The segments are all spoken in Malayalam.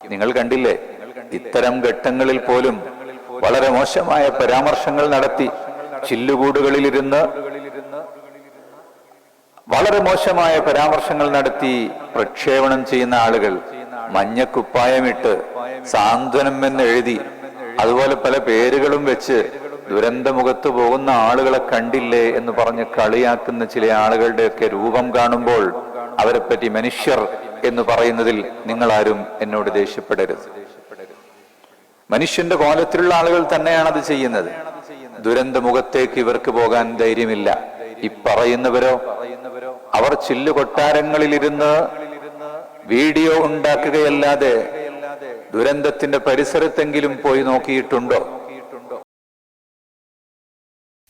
നിങ്ങൾ കണ്ടില്ലേ? ഇത്തരം ഘട്ടങ്ങളിൽ പോലും വളരെ മോശമായ പരാമർശങ്ങൾ നടത്തി ചില്ലുകൂടുകളിലിരുന്ന് വളരെ മോശമായ പരാമർശങ്ങൾ നടത്തി പ്രക്ഷേപണം ചെയ്യുന്ന ആളുകൾ മഞ്ഞക്കുപ്പായമിട്ട് സാന്ത്വനം എന്ന് എഴുതി അതുപോലെ പല പേരുകളും വെച്ച് ദുരന്തമുഖത്ത് പോകുന്ന ആളുകളെ കണ്ടില്ലേ എന്ന് പറഞ്ഞ് കളിയാക്കുന്ന ചില ആളുകളുടെയൊക്കെ രൂപം കാണുമ്പോൾ അവരെപ്പറ്റി പറ്റി മനുഷ്യർ എന്ന് പറയുന്നതിൽ നിങ്ങൾ ആരും എന്നോട് ദേഷ്യപ്പെടരുത്. മനുഷ്യന്റെ കോലത്തിലുള്ള ആളുകൾ തന്നെയാണ് അത് ചെയ്യുന്നത്. ദുരന്ത മുഖത്തേക്ക് ഇവർക്ക് പോകാൻ ധൈര്യമില്ല. ഈ പറയുന്നവരോ അവർ ചില്ലു കൊട്ടാരങ്ങളിലിരുന്ന് വീഡിയോ ഉണ്ടാക്കുകയല്ലാതെ ദുരന്തത്തിന്റെ പരിസരത്തെങ്കിലും പോയി നോക്കിയിട്ടുണ്ടോ?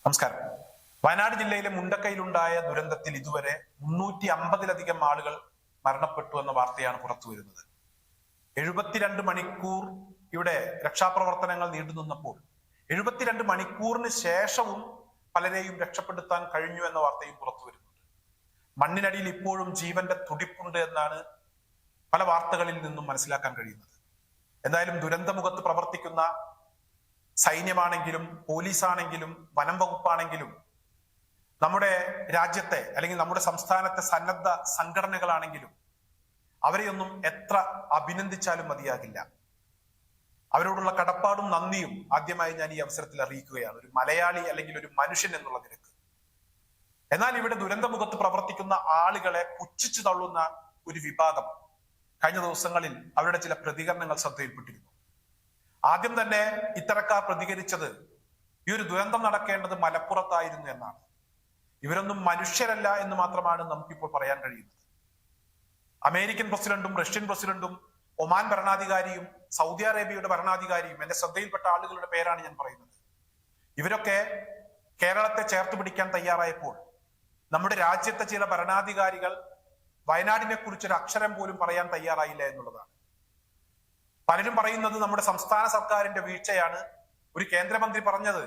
നമസ്കാരം. വയനാട് ജില്ലയിലെ മുണ്ടക്കയിലുണ്ടായ ദുരന്തത്തിൽ ഇതുവരെ മുന്നൂറ്റി അമ്പതിലധികം ആളുകൾ മരണപ്പെട്ടു എന്ന വാർത്തയാണ് പുറത്തു വരുന്നത്. എഴുപത്തിരണ്ട് മണിക്കൂർ ഇവിടെ രക്ഷാപ്രവർത്തനങ്ങൾ നീണ്ടു നിന്നപ്പോൾ എഴുപത്തിരണ്ട് മണിക്കൂറിന് ശേഷവും പലരെയും രക്ഷപ്പെടുത്താൻ കഴിഞ്ഞു എന്ന വാർത്തയും പുറത്തു വരുന്നുണ്ട്. മണ്ണിനടിയിൽ ഇപ്പോഴും ജീവന്റെ തുടിപ്പുണ്ട് എന്നാണ് പല വാർത്തകളിൽ നിന്നും മനസ്സിലാക്കാൻ കഴിയുന്നത്. എന്തായാലും ദുരന്തമുഖത്ത് പ്രവർത്തിക്കുന്ന സൈന്യമാണെങ്കിലും പോലീസാണെങ്കിലും വനം വകുപ്പാണെങ്കിലും നമ്മുടെ രാജ്യത്തെ അല്ലെങ്കിൽ നമ്മുടെ സംസ്ഥാനത്തെ സന്നദ്ധ സംഘടനകളാണെങ്കിലും അവരെയൊന്നും എത്ര അഭിനന്ദിച്ചാലും മതിയാകില്ല. അവരോടുള്ള കടപ്പാടും നന്ദിയും ആദ്യമായി ഞാൻ ഈ അവസരത്തിൽ അറിയിക്കുകയാണ്. ഒരു മലയാളി അല്ലെങ്കിൽ ഒരു മനുഷ്യൻ എന്നുള്ള നിരക്ക്. എന്നാൽ ഇവിടെ ദുരന്തമുഖത്ത് പ്രവർത്തിക്കുന്ന ആളുകളെ പുച്ഛിച്ചു തള്ളുന്ന ഒരു വിഭാഗം കഴിഞ്ഞ ദിവസങ്ങളിൽ അവരുടെ ചില പ്രതികരണങ്ങൾ ശ്രദ്ധയിൽപ്പെട്ടിരുന്നു. ആദ്യം തന്നെ ഇത്തരക്കാർ പ്രതികരിച്ചത് ഈ ഒരു ദുരന്തം നടക്കേണ്ടത് മലപ്പുറത്തായിരുന്നു എന്നാണ്. ഇവരൊന്നും മനുഷ്യരല്ല എന്ന് മാത്രമാണ് നമുക്കിപ്പോൾ പറയാൻ കഴിയുന്നത്. അമേരിക്കൻ പ്രസിഡന്റും റഷ്യൻ പ്രസിഡന്റും ഒമാൻ ഭരണാധികാരിയും സൗദി അറേബ്യയുടെ ഭരണാധികാരിയും എന്റെ ശ്രദ്ധയിൽപ്പെട്ട ആളുകളുടെ പേരാണ് ഞാൻ പറയുന്നത്. ഇവരൊക്കെ കേരളത്തെ ചേർത്ത് പിടിക്കാൻ തയ്യാറായപ്പോൾ നമ്മുടെ രാജ്യത്തെ ചില ഭരണാധികാരികൾ വയനാടിനെ കുറിച്ച് ഒരു അക്ഷരം പോലും പറയാൻ തയ്യാറായില്ല എന്നുള്ളതാണ്. പലരും പറയുന്നത് നമ്മുടെ സംസ്ഥാന സർക്കാരിന്റെ വീഴ്ചയാണ്. ഒരു കേന്ദ്രമന്ത്രി പറഞ്ഞത്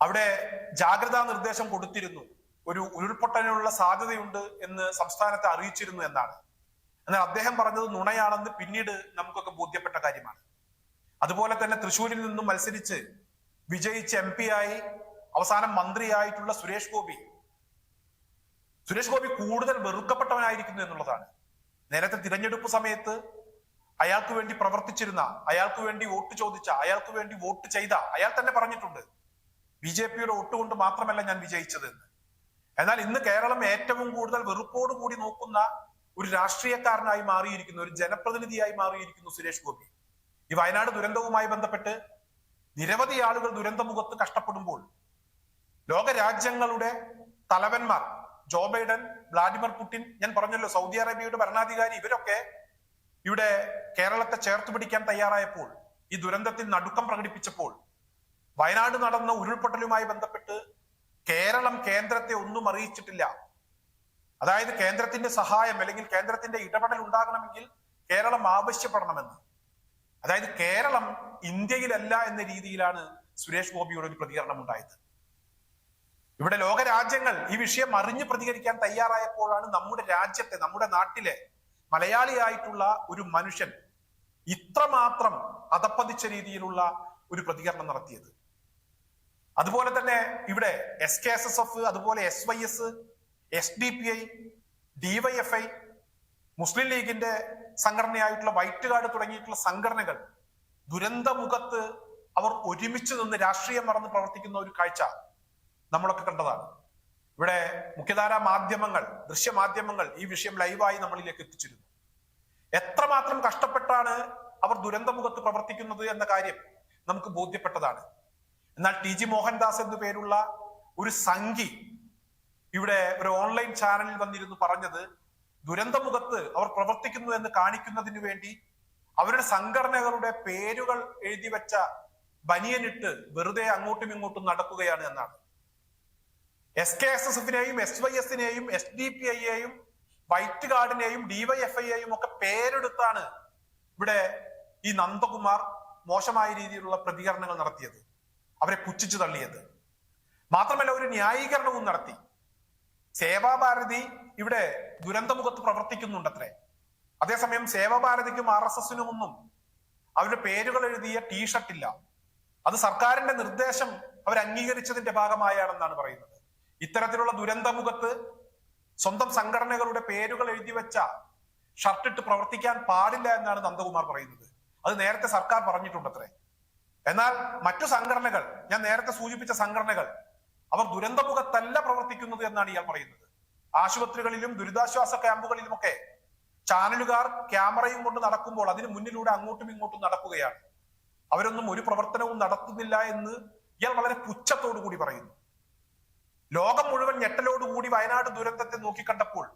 അവിടെ ജാഗ്രതാ നിർദ്ദേശം കൊടുത്തിരുന്നു. ഒരു ഉരുൾപൊട്ടലിനുള്ള സാധ്യതയുണ്ട് എന്ന് സംസ്ഥാനത്തെ അറിയിച്ചിരുന്നു എന്നാണ്. എന്നാൽ അദ്ദേഹം പറഞ്ഞത് നുണയാണെന്ന് പിന്നീട് നമുക്കൊക്കെ ബോധ്യപ്പെട്ട കാര്യമാണ്. അതുപോലെ തന്നെ തൃശ്ശൂരിൽ നിന്നും മത്സരിച്ച് വിജയിച്ച് എം പി ആയി അവസാനം മന്ത്രിയായിട്ടുള്ള സുരേഷ് ഗോപി. സുരേഷ് ഗോപി കൂടുതൽ വെറുക്കപ്പെട്ടവനായിരിക്കുന്നു എന്നുള്ളതാണ്. നേരത്തെ തിരഞ്ഞെടുപ്പ് സമയത്ത് അയാൾക്ക് വേണ്ടി പ്രവർത്തിച്ചിരുന്ന അയാൾക്ക് വേണ്ടി വോട്ട് ചോദിച്ച അയാൾക്ക് വേണ്ടി വോട്ട് ചെയ്ത അയാൾ തന്നെ പറഞ്ഞിട്ടുണ്ട് ബി ജെ പിയുടെ വോട്ട് കൊണ്ട് മാത്രമല്ല ഞാൻ വിജയിച്ചത് എന്ന്. എന്നാൽ ഇന്ന് കേരളം ഏറ്റവും കൂടുതൽ വെറുപ്പോട് കൂടി നോക്കുന്ന ഒരു രാഷ്ട്രീയക്കാരനായി മാറിയിരിക്കുന്നു ഒരു ജനപ്രതിനിധിയായി മാറിയിരിക്കുന്നു സുരേഷ് ഗോപി. ഈ വയനാട് ദുരന്തവുമായി ബന്ധപ്പെട്ട് നിരവധി ആളുകൾ ദുരന്തമുഖത്ത് കഷ്ടപ്പെടുമ്പോൾ ലോകരാജ്യങ്ങളുടെ തലവന്മാർ ജോ ബൈഡൻ വ്ളാഡിമിർ പുടിൻ ഞാൻ പറഞ്ഞല്ലോ സൗദി അറേബ്യയുടെ ഭരണാധികാരി ഇവരൊക്കെ ഇവിടെ കേരളത്തെ ചേർത്ത് പിടിക്കാൻ തയ്യാറായപ്പോൾ ഈ ദുരന്തത്തിൽ നടുക്കം പ്രകടിപ്പിച്ചപ്പോൾ വയനാട് നടന്ന ഉരുൾപൊട്ടലുമായി ബന്ധപ്പെട്ട് കേരളം കേന്ദ്രത്തെ ഒന്നും അറിയിച്ചിട്ടില്ല. അതായത് കേന്ദ്രത്തിന്റെ സഹായം അല്ലെങ്കിൽ കേന്ദ്രത്തിന്റെ ഇടപെടൽ ഉണ്ടാകണമെങ്കിൽ കേരളം ആവശ്യപ്പെടണമെന്ന്. അതായത് കേരളം ഇന്ത്യയിലല്ല എന്ന രീതിയിലാണ് സുരേഷ് ഗോപിയുടെ ഒരു പ്രതികരണം ഉണ്ടായത്. ഇവിടെ ലോകരാജ്യങ്ങൾ ഈ വിഷയം അറിഞ്ഞ് പ്രതികരിക്കാൻ തയ്യാറായപ്പോഴാണ് നമ്മുടെ രാജ്യത്തെ നമ്മുടെ നാട്ടിലെ മലയാളിയായിട്ടുള്ള ഒരു മനുഷ്യൻ ഇത്രമാത്രം അതപ്പതിച്ച രീതിയിലുള്ള ഒരു പ്രതികരണം നടത്തിയത്. അതുപോലെ തന്നെ ഇവിടെ S K S S F അതുപോലെ S Y S S D P I DYFI മുസ്ലിം ലീഗിന്റെ സംഘടനയായിട്ടുള്ള വൈറ്റ് കാർഡ് തുടങ്ങിയിട്ടുള്ള സംഘടനകൾ ദുരന്തമുഖത്ത് അവർ ഒരുമിച്ച് നിന്ന് രാഷ്ട്രീയം മറന്ന് പ്രവർത്തിക്കുന്ന ഒരു കാഴ്ച നമ്മളൊക്കെ കണ്ടതാണ്. ഇവിടെ മുഖ്യധാരാ മാധ്യമങ്ങൾ ദൃശ്യമാധ്യമങ്ങൾ ഈ വിഷയം ലൈവായി നമ്മളിലേക്ക് എത്തിച്ചിരുന്നു. എത്രമാത്രം കഷ്ടപ്പെട്ടാണ് അവർ ദുരന്തമുഖത്ത് പ്രവർത്തിക്കുന്നത് എന്ന കാര്യം നമുക്ക് ബോധ്യപ്പെട്ടതാണ്. എന്നാൽ ടി ജി മോഹൻദാസ് എന്നു പേരുള്ള ഒരു സംഘി ഇവിടെ ഒരു ഓൺലൈൻ ചാനലിൽ വന്നിരുന്നു പറഞ്ഞത് ദുരന്തമുഖത്ത് അവർ പ്രവർത്തിക്കുന്നു എന്ന് കാണിക്കുന്നതിനു വേണ്ടി അവരുടെ സംഘടനകളുടെ പേരുകൾ എഴുതി വെച്ച ബനിയനിട്ട് വെറുതെ അങ്ങോട്ടും ഇങ്ങോട്ടും നടക്കുകയാണ് എന്നാണ്. എസ് കെ എസ് എസ് എഫിനെയും എസ് വൈ എസിനെയും എസ് ഡി പി ഐയെയും വൈറ്റ് ഗാർഡിനെയും ഡിവൈഎഫ്ഐയെയും ഒക്കെ പേരെടുത്താണ് ഇവിടെ ഈ നന്ദകുമാർ മോശമായ രീതിയിലുള്ള പ്രതികരണങ്ങൾ നടത്തിയത്. അവരെ പുച്ഛിച്ചു തള്ളിയത്. മാത്രമല്ല ഒരു ന്യായീകരണവും നടത്തി. സേവാഭാരതി ഇവിടെ ദുരന്തമുഖത്ത് പ്രവർത്തിക്കുന്നുണ്ടത്രേ. അതേസമയം സേവാഭാരതിക്കും ആർ എസ് എസിനും ഒന്നും അവരുടെ പേരുകൾ എഴുതിയ ടീഷർട്ട് ഇല്ല. അത് സർക്കാരിന്റെ നിർദ്ദേശം അവർ അംഗീകരിച്ചതിന്റെ ഭാഗമായാണെന്നാണ് പറയുന്നത്. ഇത്തരത്തിലുള്ള ദുരന്തമുഖത്ത് സ്വന്തം സംഘടനകളുടെ പേരുകൾ എഴുതി വെച്ച ഷർട്ടിട്ട് പ്രവർത്തിക്കാൻ പാടില്ല എന്നാണ് നന്ദകുമാർ പറയുന്നത്. അത് നേരത്തെ സർക്കാർ പറഞ്ഞിട്ടുണ്ടത്രേ. എന്നാൽ മറ്റു സംഘടനകൾ ഞാൻ നേരത്തെ സൂചിപ്പിച്ച സംഘടനകൾ അവർ ദുരന്തമുഖത്തല്ല പ്രവർത്തിക്കുന്നത് എന്നാണ് ഇയാൾ പറയുന്നത്. ആശുപത്രികളിലും ദുരിതാശ്വാസ ക്യാമ്പുകളിലുമൊക്കെ ചാനലുകാർ ക്യാമറയും കൊണ്ട് നടക്കുമ്പോൾ അതിന് മുന്നിലൂടെ അങ്ങോട്ടും ഇങ്ങോട്ടും നടക്കുകയാണ്. അവരൊന്നും ഒരു പ്രവർത്തനവും നടത്തുന്നില്ല എന്ന് ഇയാൾ വളരെ പുച്ഛത്തോടു കൂടി പറയുന്നു. ലോകം മുഴുവൻ ഞെട്ടലോടുകൂടി വയനാട് ദുരന്തത്തെ നോക്കിക്കണ്ടപ്പോൾ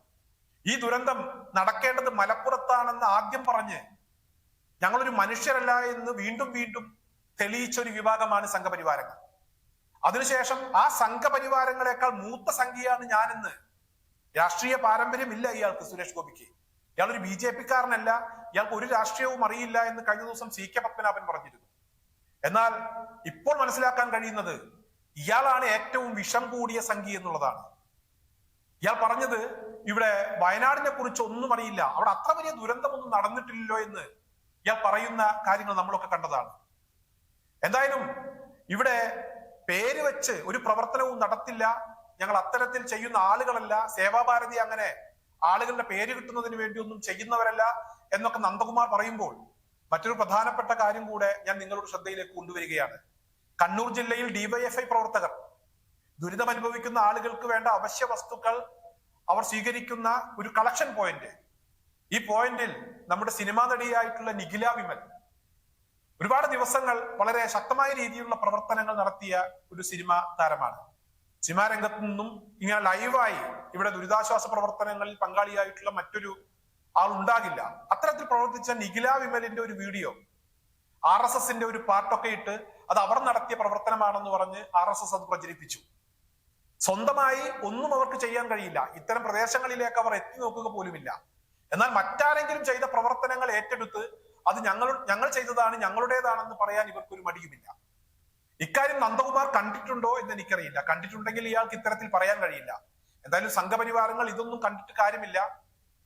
ഈ ദുരന്തം നടക്കേണ്ടത് മലപ്പുറത്താണെന്ന് ആദ്യം പറഞ്ഞ് ഞങ്ങളൊരു മനുഷ്യരല്ല എന്ന് വീണ്ടും വീണ്ടും തെളിയിച്ച ഒരു വിഭാഗമാണ് സംഘപരിവാരങ്ങൾ. അതിനുശേഷം ആ സംഘപരിവാരങ്ങളെക്കാൾ മൂത്ത സംഖ്യയാണ് ഞാനെന്ന് രാഷ്ട്രീയ പാരമ്പര്യമില്ല ഇയാൾക്ക് സുരേഷ് ഗോപിക്ക്. ഇയാൾ ഒരു ബി ജെ പിക്കാരനല്ല ഇയാൾക്ക് ഒരു രാഷ്ട്രീയവും അറിയില്ല എന്ന് കഴിഞ്ഞ ദിവസം സി കെ പത്മനാഭൻ പറഞ്ഞിരുന്നു. എന്നാൽ ഇപ്പോൾ മനസ്സിലാക്കാൻ കഴിയുന്നത് ഇയാളാണ് ഏറ്റവും വിഷം കൂടിയ സംഖ്യ എന്നുള്ളതാണ്. ഇയാൾ പറഞ്ഞത് ഇവിടെ വയനാടിനെ കുറിച്ച് ഒന്നും അറിയില്ല അവിടെ അത്ര വലിയ ദുരന്തമൊന്നും നടന്നിട്ടില്ലല്ലോ എന്ന് ഇയാൾ പറയുന്ന കാര്യങ്ങൾ നമ്മളൊക്കെ കണ്ടതാണ്. എന്തായാലും ഇവിടെ പേര് വെച്ച് ഒരു പ്രവർത്തനവും നടത്തില്ല. ഞങ്ങൾ അത്തരത്തിൽ ചെയ്യുന്ന ആളുകളല്ല. സേവാഭാരതി അങ്ങനെ ആളുകളുടെ പേര് കിട്ടുന്നതിന് വേണ്ടി ഒന്നും ചെയ്യുന്നവരല്ല എന്നൊക്കെ നന്ദകുമാർ പറയുമ്പോൾ മറ്റൊരു പ്രധാനപ്പെട്ട കാര്യം കൂടെ ഞാൻ നിങ്ങളുടെ ശ്രദ്ധയിലേക്ക് കൊണ്ടുവരികയാണ്. കണ്ണൂർ ജില്ലയിൽ ഡിവൈഎഫ്ഐ പ്രവർത്തകർ ദുരിതമനുഭവിക്കുന്ന ആളുകൾക്ക് വേണ്ട അവശ്യ വസ്തുക്കൾ അവർ സ്വീകരിക്കുന്ന ഒരു കളക്ഷൻ പോയിന്റ് ഈ പോയിന്റിൽ നമ്മുടെ സിനിമാ നടിയായിട്ടുള്ള നിഖില വിമൽ ഒരുപാട് ദിവസങ്ങൾ വളരെ ശക്തമായ രീതിയിലുള്ള പ്രവർത്തനങ്ങൾ നടത്തിയ ഒരു സിനിമ താരമാണ്. സിനിമാ രംഗത്തു നിന്നും ഇങ്ങനെ ലൈവായി ഇവിടെ ദുരിതാശ്വാസ പ്രവർത്തനങ്ങളിൽ പങ്കാളിയായിട്ടുള്ള മറ്റൊരു ആൾ ഉണ്ടാകില്ല. അത്തരത്തിൽ പ്രവർത്തിച്ച നിഖില വിമലിന്റെ ഒരു വീഡിയോ ആർ എസ് എസിന്റെ ഒരു പാട്ടൊക്കെ ഇട്ട് അത് അവർ നടത്തിയ പ്രവർത്തനമാണെന്ന് പറഞ്ഞ് ആർ എസ് എസ് അത് പ്രചരിപ്പിച്ചു. സ്വന്തമായി ഒന്നും അവർക്ക് ചെയ്യാൻ കഴിയില്ല. ഇത്തരം പ്രദേശങ്ങളിലേക്ക് അവർ എത്തി നോക്കുക പോലുമില്ല. എന്നാൽ മറ്റാരെങ്കിലും ചെയ്ത പ്രവർത്തനങ്ങൾ ഏറ്റെടുത്ത് അത് ഞങ്ങൾ ഞങ്ങൾ ചെയ്തതാണ് ഞങ്ങളുടേതാണെന്ന് പറയാൻ ഇവർക്കൊരു മടിയുമില്ല. ഇക്കാര്യം നന്ദകുമാർ കണ്ടിട്ടുണ്ടോ എന്ന് എനിക്കറിയില്ല. കണ്ടിട്ടുണ്ടെങ്കിൽ ഇയാൾക്ക് ഇത്തരത്തിൽ പറയാൻ കഴിയില്ല. എന്തായാലും സംഘപരിവാരങ്ങൾ ഇതൊന്നും കണ്ടിട്ട് കാര്യമില്ല.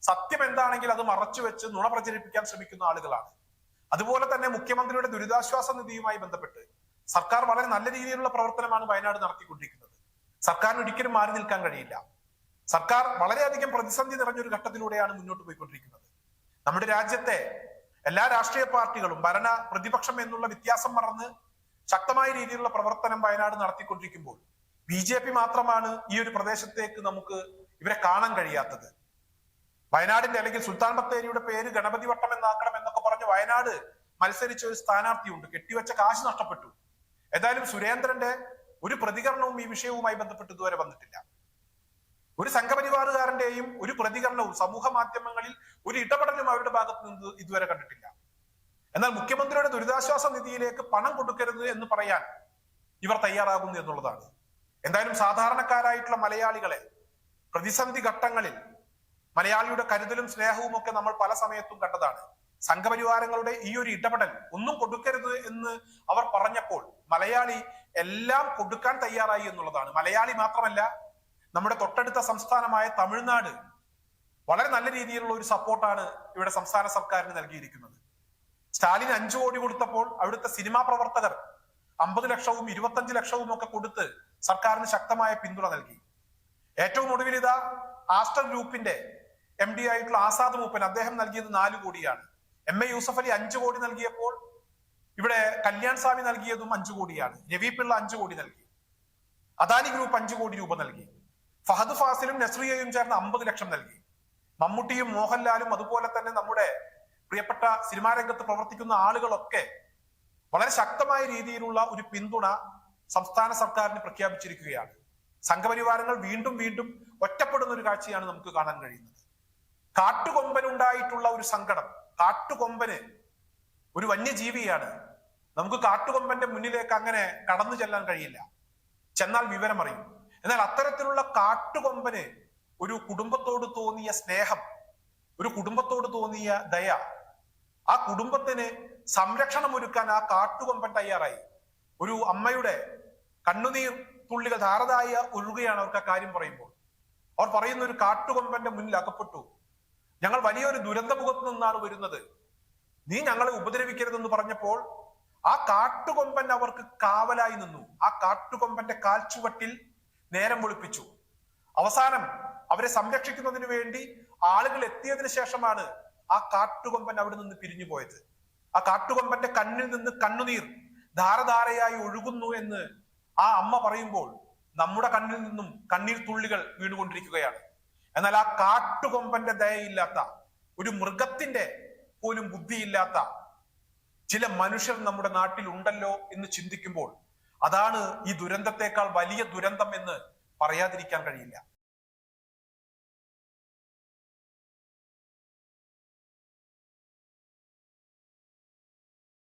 സത്യം എന്താണെങ്കിൽ അത് മറച്ചു വെച്ച് നുണ പ്രചരിപ്പിക്കാൻ ശ്രമിക്കുന്ന ആളുകളാണ്. അതുപോലെ തന്നെ മുഖ്യമന്ത്രിയുടെ ദുരിതാശ്വാസ നിധിയുമായി ബന്ധപ്പെട്ട് സർക്കാർ വളരെ നല്ല രീതിയിലുള്ള പ്രവർത്തനമാണ് വയനാട് നടത്തിക്കൊണ്ടിരിക്കുന്നത്. സർക്കാരിന് ഒരിക്കലും മാറി നിൽക്കാൻ കഴിയില്ല. സർക്കാർ വളരെയധികം പ്രതിസന്ധി നിറഞ്ഞൊരു ഘട്ടത്തിലൂടെയാണ് മുന്നോട്ട് പോയിക്കൊണ്ടിരിക്കുന്നത്. നമ്മുടെ രാജ്യത്തെ എല്ലാ രാഷ്ട്രീയ പാർട്ടികളും ഭരണ പ്രതിപക്ഷം എന്നുള്ള വ്യത്യാസം മറന്ന് ശക്തമായ രീതിയിലുള്ള പ്രവർത്തനം വയനാട് നടത്തിക്കൊണ്ടിരിക്കുമ്പോൾ ബി ജെ പി മാത്രമാണ് ഈ ഒരു പ്രദേശത്തേക്ക് നമുക്ക് ഇവരെ കാണാൻ കഴിയാത്തത്. വയനാടിന്റെ അല്ലെങ്കിൽ സുൽത്താൻ ബത്തേരിയുടെ പേര് ഗണപതി വട്ടം എന്നാക്കണം എന്നൊക്കെ പറഞ്ഞ് വയനാട് മത്സരിച്ച ഒരു സ്ഥാനാർത്ഥിയുണ്ട്. കെട്ടിവെച്ച കാശ് നഷ്ടപ്പെട്ടു. ഏതായാലും സുരേന്ദ്രന്റെ ഒരു പ്രതികരണവും ഈ വിഷയവുമായി ബന്ധപ്പെട്ട് ഇതുവരെ വന്നിട്ടില്ല. ഒരു സംഘപരിവാറുകാരന്റെയും ഒരു പ്രതികരണവും സമൂഹ മാധ്യമങ്ങളിൽ ഒരു ഇടപെടലും അവരുടെ ഭാഗത്ത് നിന്ന് ഇതുവരെ കണ്ടിട്ടില്ല. എന്നാൽ മുഖ്യമന്ത്രിയുടെ ദുരിതാശ്വാസ നിധിയിലേക്ക് പണം കൊടുക്കരുത് എന്ന് പറയാൻ ഇവർ തയ്യാറാകുന്നു എന്നുള്ളതാണ്. എന്തായാലും സാധാരണക്കാരായിട്ടുള്ള മലയാളികളെ പ്രതിസന്ധി ഘട്ടങ്ങളിൽ മലയാളിയുടെ കരുതലും സ്നേഹവും ഒക്കെ നമ്മൾ പല സമയത്തും കണ്ടതാണ്. സംഘപരിവാരങ്ങളുടെ ഈ ഒരു ഇടപെടൽ ഒന്നും കൊടുക്കരുത് എന്ന് അവർ പറഞ്ഞപ്പോൾ മലയാളി എല്ലാം കൊടുക്കാൻ തയ്യാറായി എന്നുള്ളതാണ്. മലയാളി മാത്രമല്ല നമ്മുടെ തൊട്ടടുത്ത സംസ്ഥാനമായ തമിഴ്നാട് വളരെ നല്ല രീതിയിലുള്ള ഒരു സപ്പോർട്ടാണ് ഇവിടെ സംസ്ഥാന സർക്കാരിന് നൽകിയിരിക്കുന്നത്. സ്റ്റാലിൻ അഞ്ചു കോടി കൊടുത്തപ്പോൾ അവിടുത്തെ സിനിമാ പ്രവർത്തകർ അമ്പത് ലക്ഷവും ഇരുപത്തഞ്ച് ലക്ഷവും ഒക്കെ കൊടുത്ത് സർക്കാരിന് ശക്തമായ പിന്തുണ നൽകി. ഏറ്റവും ഒടുവിൽ ഇതാ ആസ്റ്റർ ഗ്രൂപ്പിന്റെ എം ഡി ആയിട്ടുള്ള ആസാദ് മൂപ്പൻ അദ്ദേഹം നൽകിയത് നാല് കോടിയാണ്. എം എ യൂസഫ് അലി അഞ്ചു കോടി നൽകിയപ്പോൾ ഇവിടെ കല്യാൺ സ്വാമി നൽകിയതും അഞ്ചു കോടിയാണ്. രവി പിള്ള അഞ്ചു കോടി നൽകി. അദാനി ഗ്രൂപ്പ് അഞ്ചു കോടി രൂപ നൽകി. ഫഹദ് ഫാസിലും നസ്രിയയും ചേർന്ന് അമ്പത് ലക്ഷം നൽകി. മമ്മൂട്ടിയും മോഹൻലാലും അതുപോലെ തന്നെ നമ്മുടെ പ്രിയപ്പെട്ട സിനിമാ രംഗത്ത് പ്രവർത്തിക്കുന്ന ആളുകളൊക്കെ വളരെ ശക്തമായ രീതിയിലുള്ള ഒരു പിന്തുണ സംസ്ഥാന സർക്കാരിന് പ്രഖ്യാപിച്ചിരിക്കുകയാണ്. സംഘപരിവാരങ്ങൾ വീണ്ടും വീണ്ടും ഒറ്റപ്പെടുന്ന ഒരു കാഴ്ചയാണ് നമുക്ക് കാണാൻ കഴിയുന്നത്. കാട്ടുകൊമ്പനുണ്ടായിട്ടുള്ള ഒരു സങ്കടം കാട്ടുകൊമ്പന് ഒരു വന്യജീവിയാണ്. നമുക്ക് കാട്ടുകൊമ്പന്റെ മുന്നിലേക്ക് അങ്ങനെ കടന്നു ചെല്ലാൻ കഴിയില്ല. ചെന്നാൽ വിവരം അറിയും എന്നാൽ അത്തരത്തിലുള്ള കാട്ടുകൊമ്പന് ഒരു കുടുംബത്തോട് തോന്നിയ സ്നേഹം ഒരു കുടുംബത്തോട് തോന്നിയ ദയ ആ കുടുംബത്തിന് സംരക്ഷണം ഒരുക്കാൻ ആ കാട്ടുകൊമ്പൻ തയ്യാറായി. ഒരു അമ്മയുടെ കണ്ണുനീർ തുള്ളികൾ ധാരതായ ഒഴുകുകയാണ് അവർക്ക് ആ കാര്യം പറയുമ്പോൾ. അവർ പറയുന്ന ഒരു കാട്ടുകൊമ്പന്റെ മുന്നിൽ അകപ്പെട്ടു. ഞങ്ങൾ വലിയൊരു ദുരന്തമുഖത്ത് നിന്നാണ് വരുന്നത്. നീ ഞങ്ങളെ ഉപദ്രവിക്കരുതെന്ന് പറഞ്ഞപ്പോൾ ആ കാട്ടുകൊമ്പൻ അവർക്ക് കാവലായി നിന്നു. ആ കാട്ടുകൊമ്പന്റെ കാൽച്ചുവട്ടിൽ നേരം വെളുപ്പിച്ചു. അവസാനം അവരെ സംരക്ഷിക്കുന്നതിന് വേണ്ടി ആളുകൾ എത്തിയതിനു ശേഷമാണ് ആ കാട്ടുകൊമ്പൻ അവിടെ നിന്ന് പിരിഞ്ഞു പോയത്. ആ കാട്ടുകൊമ്പന്റെ കണ്ണിൽ നിന്ന് കണ്ണുനീർ ധാരധാരയായി ഒഴുകുന്നു എന്ന് ആ അമ്മ പറയുമ്പോൾ നമ്മുടെ കണ്ണിൽ നിന്നും കണ്ണീർ തുള്ളികൾ വീണുകൊണ്ടിരിക്കുകയാണ്. എന്നാൽ ആ കാട്ടുകൊമ്പന്റെ ദയയില്ലാത്ത ഒരു മൃഗത്തിന്റെ പോലും ബുദ്ധിയില്ലാത്ത ചില മനുഷ്യർ നമ്മുടെ നാട്ടിൽ ഉണ്ടല്ലോ എന്ന് ചിന്തിക്കുമ്പോൾ അതാണ് ഈ ദുരന്തത്തെക്കാൾ വലിയ ദുരന്തം എന്ന് പറയാതിരിക്കാൻ കഴിയില്ല.